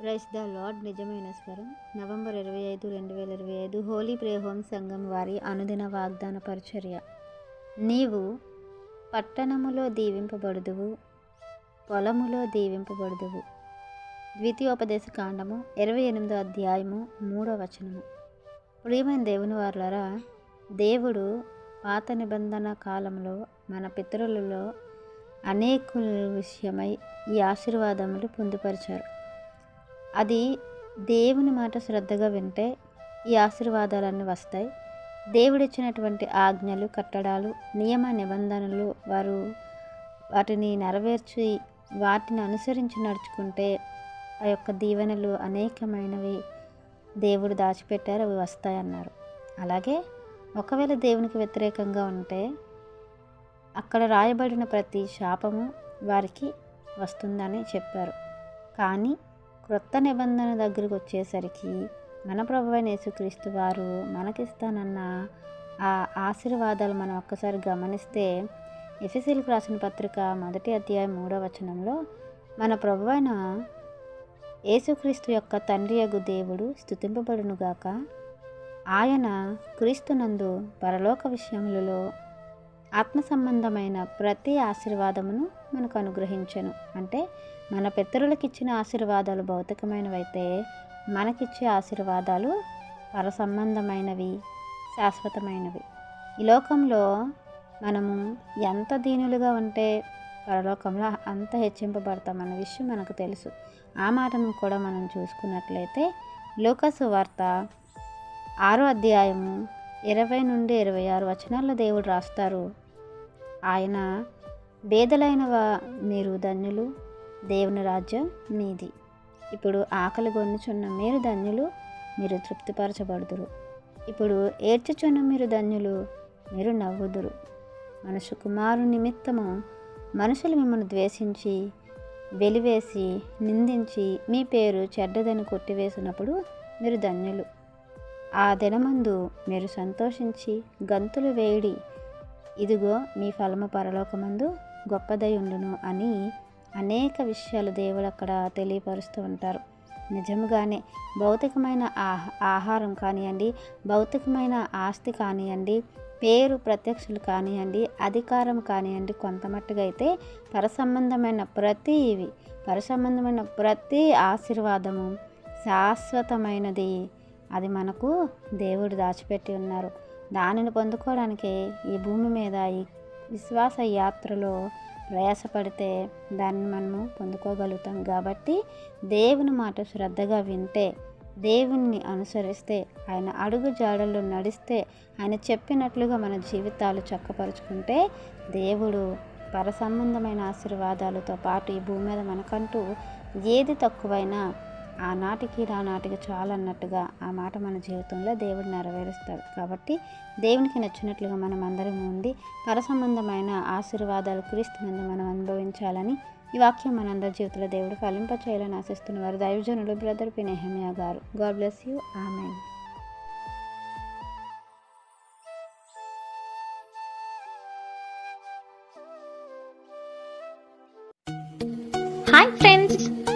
Price the lord. నిజమైన స్వరం. November ఇరవై ఐదు రెండు వేల ఇరవై ఐదు హోలీ ప్రేహోం సంఘం వారి అనుదిన వాగ్దాన పరిచర్య. నీవు పట్టణములో దీవింపబడుదువు పొలములో దీవింపబడుదువు. ద్వితీయోపదేశ కాండము ఇరవై ఎనిమిదో అధ్యాయము మూడో వచనము. ప్రియమైన దేవుని వారులరా దేవుడు పాత నిబంధన కాలంలో మన పితరులలో అనేకుల విషయమై ఈ ఆశీర్వాదములు పొందుపరిచారు అది దేవుని మాట శ్రద్ధగా వింటే ఈ ఆశీర్వాదాలన్నీ వస్తాయి. దేవుడిచ్చినటువంటి ఆజ్ఞలు కట్టడాలు నియమ నిబంధనలు వారు వాటిని నెరవేర్చి వాటిని అనుసరించి నడుచుకుంటే ఆ యొక్క దీవెనలు అనేకమైనవి దేవుడు దాచిపెట్టారు అవి వస్తాయన్నారు. అలాగే ఒకవేళ దేవునికి వ్యతిరేకంగా ఉంటే అక్కడ రాయబడిన ప్రతి శాపము వారికి వస్తుందని చెప్పారు. కానీ క్రొత్త నిబంధన దగ్గరికి వచ్చేసరికి మన ప్రభు అయిన యేసుక్రీస్తు వారు మనకిస్తానన్న ఆ ఆశీర్వాదాలు మనం ఒక్కసారి గమనిస్తే ఎఫ్ఎస్సీలకు రాసిన పత్రిక మొదటి అధ్యాయం మూడవ వచనంలో మన ప్రభు అయిన యేసుక్రీస్తు యొక్క తండ్రి యగు దేవుడు స్థుతింపబడునుగాక ఆయన క్రీస్తునందు పరలోక విషయములలో ఆత్మ సంబంధమైన ప్రతి ఆశీర్వాదమును మనకు అనుగ్రహించను. అంటే మన పితరులకు ఇచ్చిన ఆశీర్వాదాలు భౌతికమైనవైతే మనకిచ్చే ఆశీర్వాదాలు పర సంబంధమైనవి శాశ్వతమైనవి. ఈ లోకంలో మనము ఎంత దీనులుగా ఉంటే పరలోకంలో అంత హెచ్చింపబడతాం అన్న విషయం మనకు తెలుసు. ఆ మాటను కూడా మనం చూసుకున్నట్లయితే లోకసు వార్త ఆరో అధ్యాయము ఇరవై నుండి ఇరవై ఆరు వచనాల్లో దేవుడు రాస్తారు. ఆయన బేదలైన వా మీరు ధన్యులు దేవుని రాజ్యం మీది. ఇప్పుడు ఆకలి గొన్నుచున్న మీరు ధన్యులు మీరు తృప్తిపరచబడుదురు. ఇప్పుడు ఏడ్చుచున్న మీరు ధన్యులు మీరు నవ్వుదురు. మనుషు కుమారు నిమిత్తము మనుషులు మిమ్మల్ని ద్వేషించి వెలివేసి నిందించి మీ పేరు చెడ్డదని కొట్టివేసినప్పుడు మీరు ధన్యులు. ఆ దినమందు మీరు సంతోషించి గంతులు వేడి ఇదిగో మీ ఫలము పరలోకమందు గొప్పదై ఉండును అని అనేక విషయాలు దేవుడు అక్కడ తెలియపరుస్తూ ఉంటారు. నిజముగానే భౌతికమైన ఆహ ఆహారం కానివ్వండి భౌతికమైన ఆస్తి కానివ్వండి పేరు ప్రత్యక్షులు కానివ్వండి అధికారం కానివ్వండి కొంతమట్టుగా అయితే పరసంబంధమైన ప్రతి ఇవి పరసంబంధమైన ప్రతి ఆశీర్వాదము శాశ్వతమైనది. అది మనకు దేవుడు దాచిపెట్టి ఉన్నారు. దానిని పొందుకోవడానికి ఈ భూమి మీద ఈ విశ్వాస యాత్రలో ప్రయాసపడితే దాన్ని మనము పొందుకోగలుగుతాం. కాబట్టి దేవుని మాట శ్రద్ధగా వింటే దేవుణ్ణి అనుసరిస్తే ఆయన అడుగు జాడల్లో నడిస్తే ఆయన చెప్పినట్లుగా మన జీవితాలు చక్కపరుచుకుంటే దేవుడు పర సంబంధమైన ఆశీర్వాదాలతో పాటు ఈ భూమి మీద మనకంటూ ఏది తక్కువైనా ఆనాటికి చాలా అన్నట్టుగా ఆ మాట మన జీవితంలో దేవుడు నెరవేరుస్తాడు. కాబట్టి దేవునికి నచ్చినట్లుగా మనం అందరం ఉండి పరసంబంధమైన ఆశీర్వాదాలు క్రీస్తునందు మనం అనుభవించాలని ఈ వాక్యం మనందరి జీవితంలో దేవుడు ఫలింప చేయాలని ఆశిస్తున్న వారు బ్రదర్ పినేహమియా గారు. God bless you. Amen. Hi friends.